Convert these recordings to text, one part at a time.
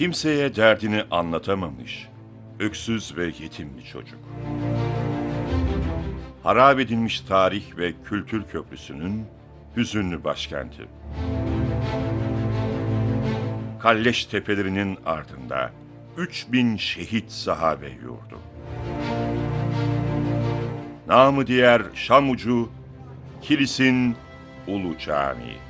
Kimseye derdini anlatamamış, öksüz ve yetim bir çocuk. Harap edilmiş tarih ve kültür köprüsünün hüzünlü başkenti. Kalleş tepelerinin ardında 3000 şehit sahabe yurdu. Namı diğer Şamucu, Kilis'in Ulu Camii.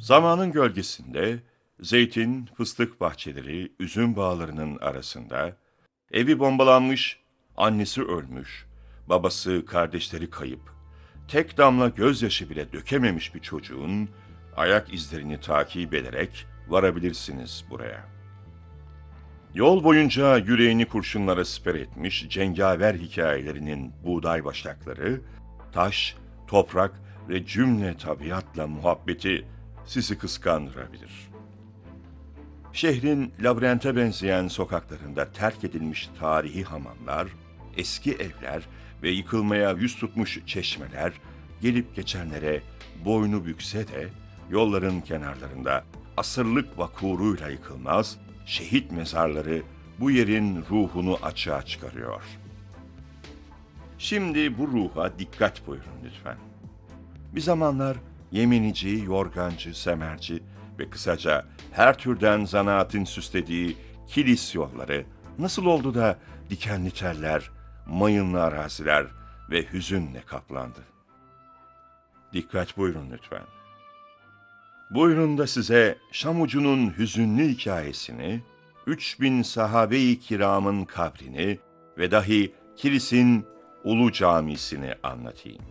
Zamanın gölgesinde zeytin, fıstık bahçeleri, üzüm bağlarının arasında evi bombalanmış, annesi ölmüş, babası, kardeşleri kayıp, tek damla gözyaşı bile dökememiş bir çocuğun ayak izlerini takip ederek varabilirsiniz buraya. Yol boyunca yüreğini kurşunlara siper etmiş cengaver hikayelerinin buğday başakları, taş, toprak ve cümle tabiatla muhabbeti sizi kıskandırabilir. Şehrin labirente benzeyen sokaklarında terk edilmiş tarihi hamamlar, eski evler ve yıkılmaya yüz tutmuş çeşmeler gelip geçenlere boynu bükse de yolların kenarlarında asırlık vakuruyla yıkılmaz, şehit mezarları bu yerin ruhunu açığa çıkarıyor. Şimdi bu ruha dikkat buyurun lütfen. Bir zamanlar yeminici, yorgancı, semerci ve kısaca her türden zanaatin süslediği kilis yolları nasıl oldu da dikenli teller, mayınlı araziler ve hüzünle kaplandı? Dikkat buyurun lütfen. Buyurun da size Şamucu'nun hüzünlü hikayesini, 3000 sahabe-i kiramın kabrini ve dahi Kilis'in Ulu Camisi'ni anlatayım.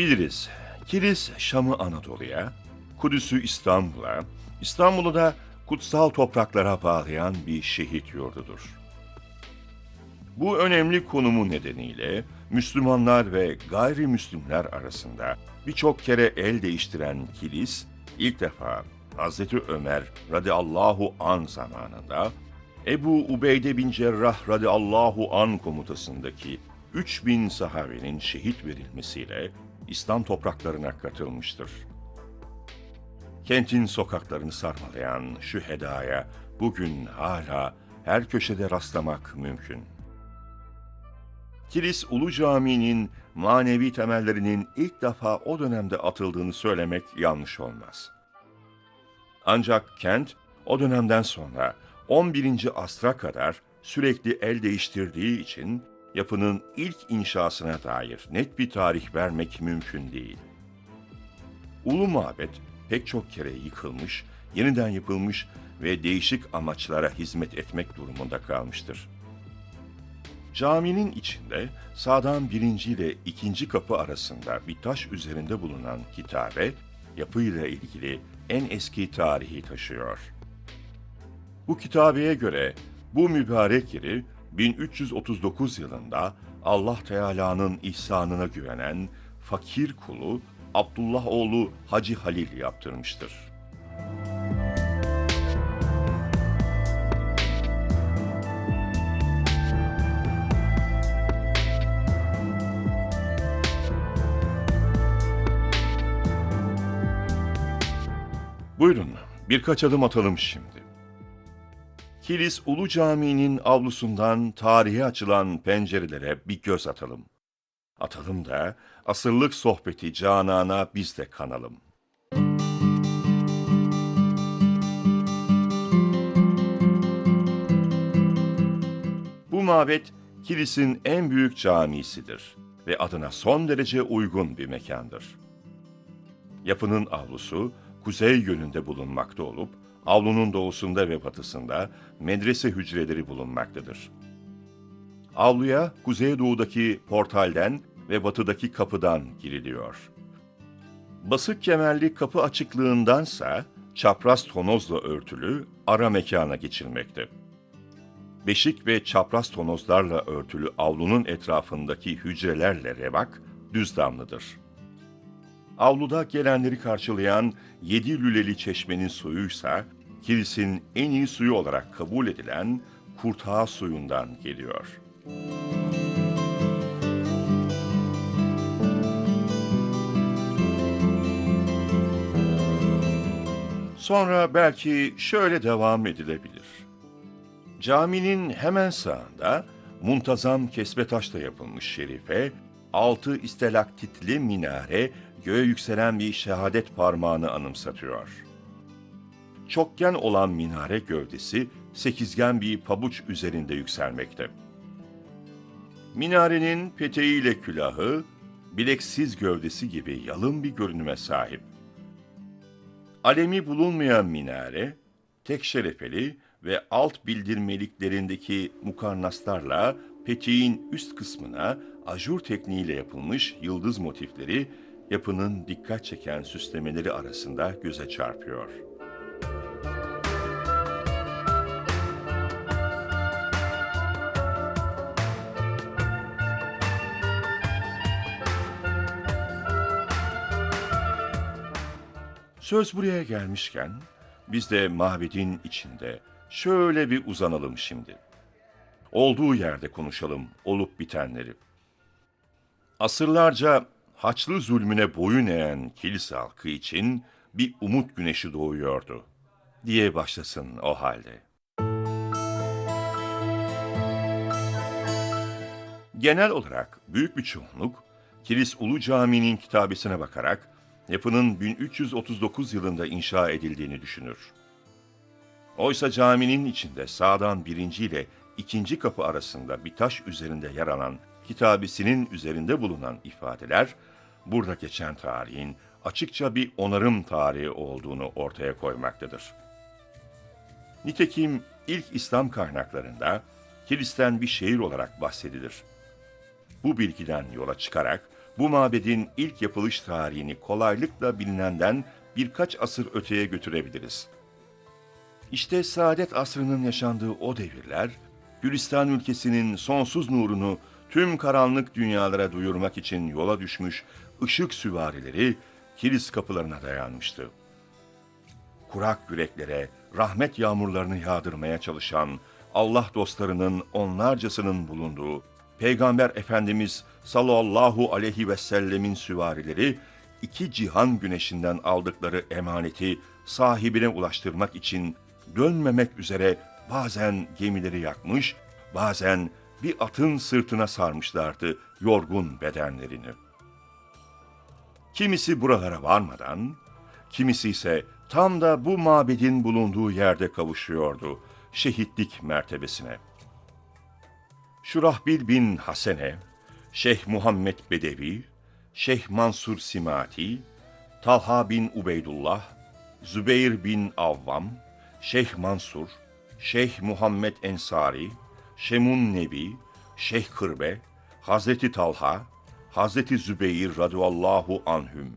Biliriz, Kilis Şam'ı Anadolu'ya, Kudüs'ü İstanbul'a, İstanbul'u da kutsal topraklara bağlayan bir şehit yurdudur. Bu önemli konumu nedeniyle Müslümanlar ve gayrimüslimler arasında birçok kere el değiştiren kilis, ilk defa Hazreti Ömer radıyallahu an zamanında Ebu Ubeyde bin Cerrah radıyallahu an komutasındaki 3000 sahabenin şehit verilmesiyle İslam topraklarına katılmıştır. Kentin sokaklarını sarmalayan şu hedaya bugün hala her köşede rastlamak mümkün. Kilis Ulu Camii'nin manevi temellerinin ilk defa o dönemde atıldığını söylemek yanlış olmaz. Ancak kent o dönemden sonra 11. asra kadar sürekli el değiştirdiği için yapının ilk inşasına dair net bir tarih vermek mümkün değil. Ulu Mabet pek çok kere yıkılmış, yeniden yapılmış ve değişik amaçlara hizmet etmek durumunda kalmıştır. Caminin içinde sağdan birinci ile ikinci kapı arasında bir taş üzerinde bulunan kitabe, yapıyla ilgili en eski tarihi taşıyor. Bu kitabeye göre bu mübarek yeri 1339 yılında Allah Teala'nın ihsanına güvenen fakir kulu Abdullah oğlu Hacı Halil yaptırmıştır. Buyurun, birkaç adım atalım şimdi. Kilis Ulu Camii'nin avlusundan tarihe açılan pencerelere bir göz atalım. Atalım da asırlık sohbeti canana biz de kanalım. Bu mabet Kilis'in en büyük camisidir ve adına son derece uygun bir mekandır. Yapının avlusu kuzey yönünde bulunmakta olup, avlunun doğusunda ve batısında medrese hücreleri bulunmaktadır. Avluya kuzeydoğudaki portalden ve batıdaki kapıdan giriliyor. Basık kemerli kapı açıklığındansa çapraz tonozla örtülü ara mekana geçilmekte. Beşik ve çapraz tonozlarla örtülü avlunun etrafındaki hücrelerle revak düz damlıdır. Avluda gelenleri karşılayan yedi lüleli çeşmenin suyuysa, kilisin en iyi suyu olarak kabul edilen kurtağı suyundan geliyor. Sonra belki şöyle devam edilebilir. Caminin hemen sağında muntazam kesme taşla yapılmış şerife, altı istelaktitli minare göğe yükselen bir şehadet parmağını anımsatıyor. Çokgen olan minare gövdesi sekizgen bir pabuç üzerinde yükselmekte. Minarenin peteğiyle külahı, bileksiz gövdesi gibi yalın bir görünüme sahip. Alemi bulunmayan minare, tek şerefeli ve alt bildirmeliklerindeki mukarnaslarla peteğin üst kısmına ajur tekniğiyle yapılmış yıldız motifleri yapının dikkat çeken süslemeleri arasında göze çarpıyor. Söz buraya gelmişken biz de mabedin içinde şöyle bir uzanalım şimdi. Olduğu yerde konuşalım olup bitenleri. Asırlarca Haçlı zulmüne boyun eğen kilise halkı için bir umut güneşi doğuyordu diye başlasın o halde. Genel olarak büyük bir çoğunluk Kilis Ulu Camii'nin kitabesine bakarak yapının 1339 yılında inşa edildiğini düşünür. Oysa caminin içinde sağdan birinci ile ikinci kapı arasında bir taş üzerinde yer alan kitabesinin üzerinde bulunan ifadeler, burada geçen tarihin açıkça bir onarım tarihi olduğunu ortaya koymaktadır. Nitekim ilk İslam kaynaklarında Kilis'ten bir şehir olarak bahsedilir. Bu bilgiden yola çıkarak bu mabedin ilk yapılış tarihini kolaylıkla bilinenden birkaç asır öteye götürebiliriz. İşte saadet asrının yaşandığı o devirler, Gülistan ülkesinin sonsuz nurunu tüm karanlık dünyalara duyurmak için yola düşmüş ışık süvarileri kilis kapılarına dayanmıştı. Kurak yüreklere rahmet yağmurlarını yağdırmaya çalışan Allah dostlarının onlarcasının bulunduğu Peygamber Efendimiz sallallahu aleyhi ve sellemin süvarileri iki cihan güneşinden aldıkları emaneti sahibine ulaştırmak için dönmemek üzere bazen gemileri yakmış, bazen bir atın sırtına sarmışlardı yorgun bedenlerini. Kimisi buralara varmadan, kimisi ise tam da bu mabedin bulunduğu yerde kavuşuyordu şehitlik mertebesine. Şurahbil bin Hasene, Şeyh Muhammed Bedevi, Şeyh Mansur Simati, Talha bin Ubeydullah, Zübeyir bin Avvam, Şeyh Mansur, Şeyh Muhammed Ensari, Şemun Nebi, Şeyh Kırbe, Hazreti Talha, Hazreti Zübeyir radıyallahu anhüm.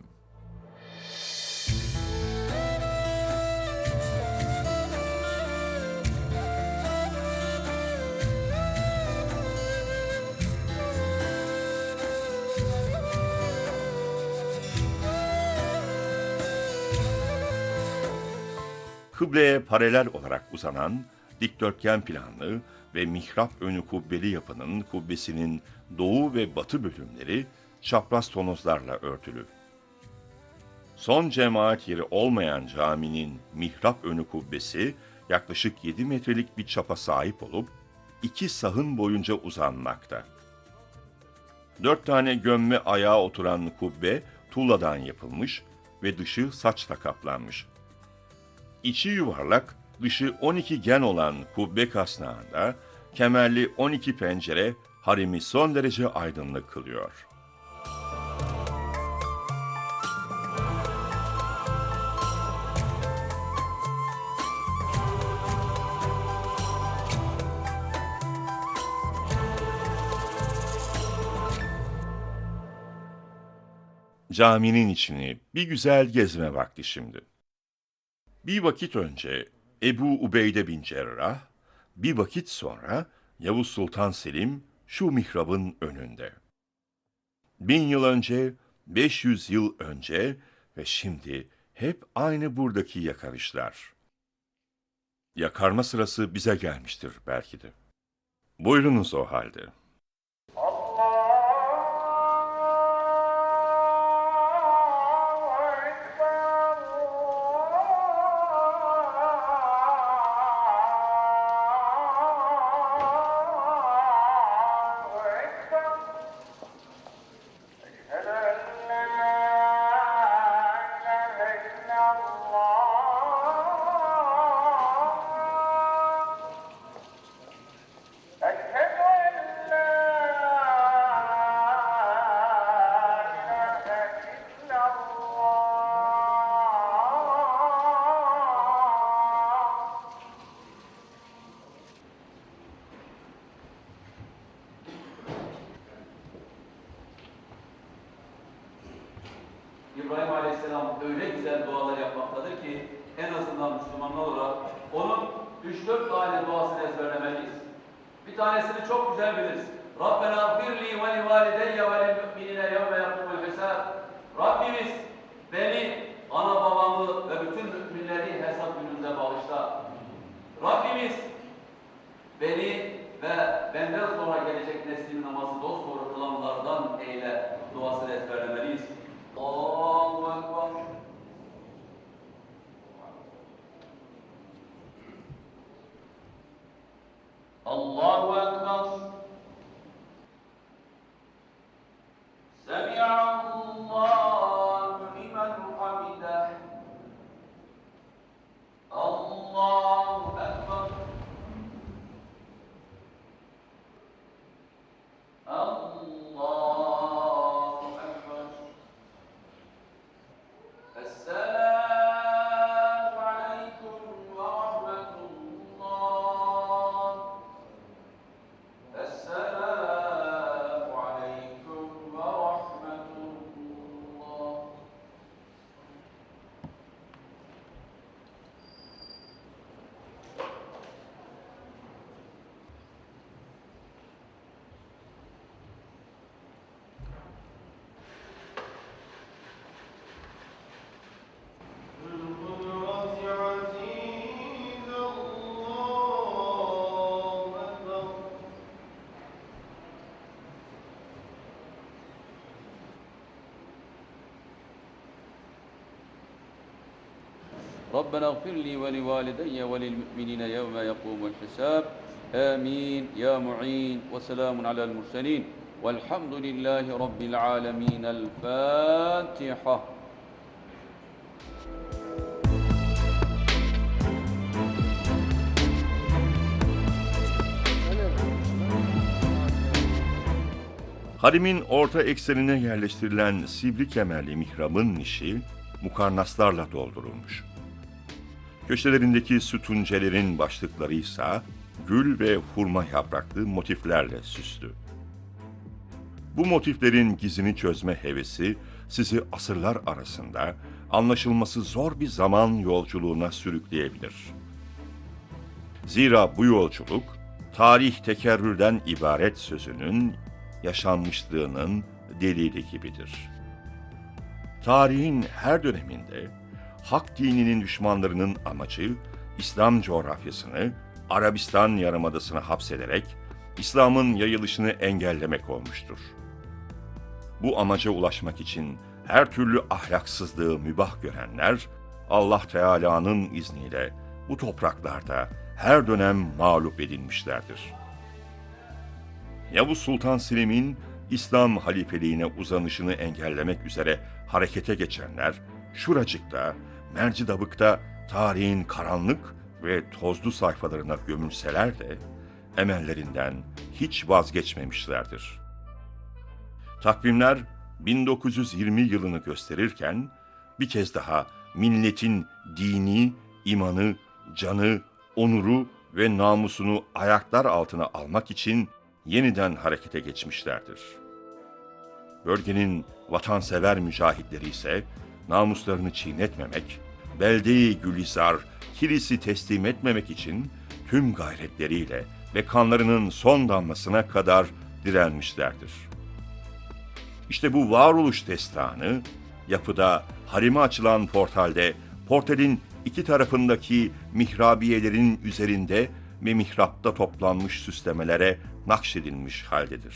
Kıbleye paralel olarak uzanan dikdörtgen planlı ve mihrap önü kubbeli yapının kubbesinin doğu ve batı bölümleri çapraz tonozlarla örtülü. Son cemaat yeri olmayan caminin mihrap önü kubbesi yaklaşık 7 metrelik bir çapa sahip olup iki sahın boyunca uzanmakta. Dört tane gömme ayağa oturan kubbe tuğladan yapılmış ve dışı saçla kaplanmış. İçi yuvarlak, dışı 12 gen olan kubbe kasnağında kemerli 12 pencere harimi son derece aydınlık kılıyor. Caminin içini bir güzel gezme vakti şimdi. Bir vakit önce Ebu Ubeyde bin Cerrah, bir vakit sonra Yavuz Sultan Selim şu mihrabın önünde. Bin yıl önce, 500 yıl önce ve şimdi hep aynı buradaki yakarışlar. Yakarma sırası bize gelmiştir belki de. Buyurunuz o halde. İbrahim Aleyhisselam öyle güzel dualar yapmaktadır ki en azından Müslümanlar olarak onun 3-4 tane duasını ezberlemeliyiz. Bir tanesini çok güzel biliriz. Rabbena firli ve li valideyye ve lil müminine yevme yakumul hesab. Rabbimiz beni, ana babamı ve bütün müminleri hesap gününde bağışla. Rabbimiz beni ve benden sonra gelecek neslin namazı dosdoğru kılanlardan eyle duasını ezberlemeliyiz. الله أكبر. ربنا اغفر لي ولوالدي وللمؤمنين يوم يقوم الحساب آمين يا معين وسلام على المرسلين والحمد لله رب العالمين الفاتحة Harimin orta eksenine yerleştirilen sivri kemerli mihrabın nişi mukarnaslarla doldurulmuş. Köşelerindeki sütuncelerin başlıkları ise gül ve hurma yapraklı motiflerle süslü. Bu motiflerin gizini çözme hevesi sizi asırlar arasında anlaşılması zor bir zaman yolculuğuna sürükleyebilir. Zira bu yolculuk tarih tekerrürden ibaret sözünün yaşanmışlığının delili gibidir. Tarihin her döneminde hak dininin düşmanlarının amacı İslam coğrafyasını Arabistan Yarımadası'na hapsederek İslam'ın yayılışını engellemek olmuştur. Bu amaca ulaşmak için her türlü ahlaksızlığı mübah görenler Allah Teala'nın izniyle bu topraklarda her dönem mağlup edilmişlerdir. Yavuz Sultan Selim'in İslam halifeliğine uzanışını engellemek üzere harekete geçenler şuracıkta, Mercidabık'ta tarihin karanlık ve tozlu sayfalarına gömülseler de emellerinden hiç vazgeçmemişlerdir. Takvimler 1920 yılını gösterirken bir kez daha milletin dini, imanı, canı, onuru ve namusunu ayaklar altına almak için yeniden harekete geçmişlerdir. Bölgenin vatansever mücahitleri ise namuslarını çiğnetmemek, beldeyi Gülizar, kilisi teslim etmemek için tüm gayretleriyle ve kanlarının son damlasına kadar direnmişlerdir. İşte bu varoluş destanı yapıda harime açılan portalde portalin iki tarafındaki mihrabiyelerin üzerinde ve mihrapta toplanmış süslemelere nakşedilmiş haldedir.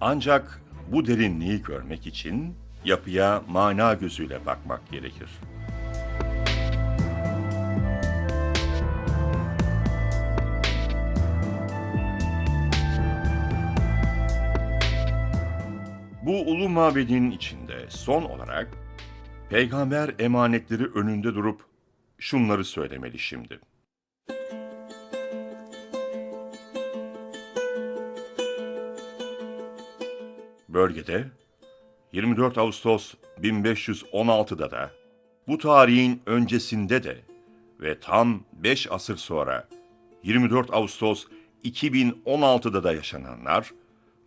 Ancak bu derinliği görmek için yapıya mana gözüyle bakmak gerekir. Bu ulu mabedin içinde son olarak peygamber emanetleri önünde durup şunları söylemeli şimdi. Bölgede 24 Ağustos 1516'da da bu tarihin öncesinde de ve tam 5 asır sonra 24 Ağustos 2016'da da yaşananlar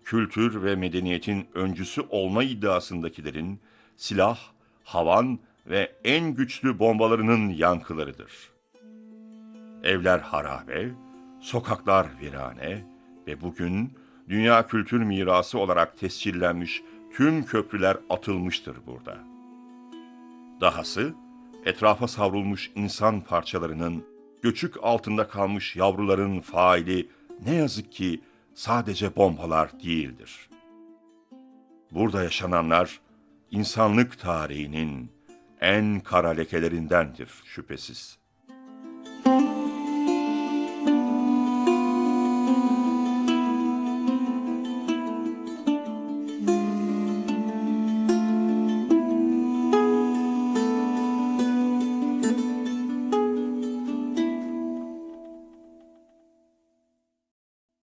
kültür ve medeniyetin öncüsü olma iddiasındakilerin silah, havan ve en güçlü bombalarının yankılarıdır. Evler harabe, sokaklar virane ve bugün dünya kültür mirası olarak tescillenmiş tüm köprüler atılmıştır burada. Dahası etrafa savrulmuş insan parçalarının göçük altında kalmış yavruların faili ne yazık ki sadece bombalar değildir. Burada yaşananlar insanlık tarihinin en kara lekelerindendir şüphesiz.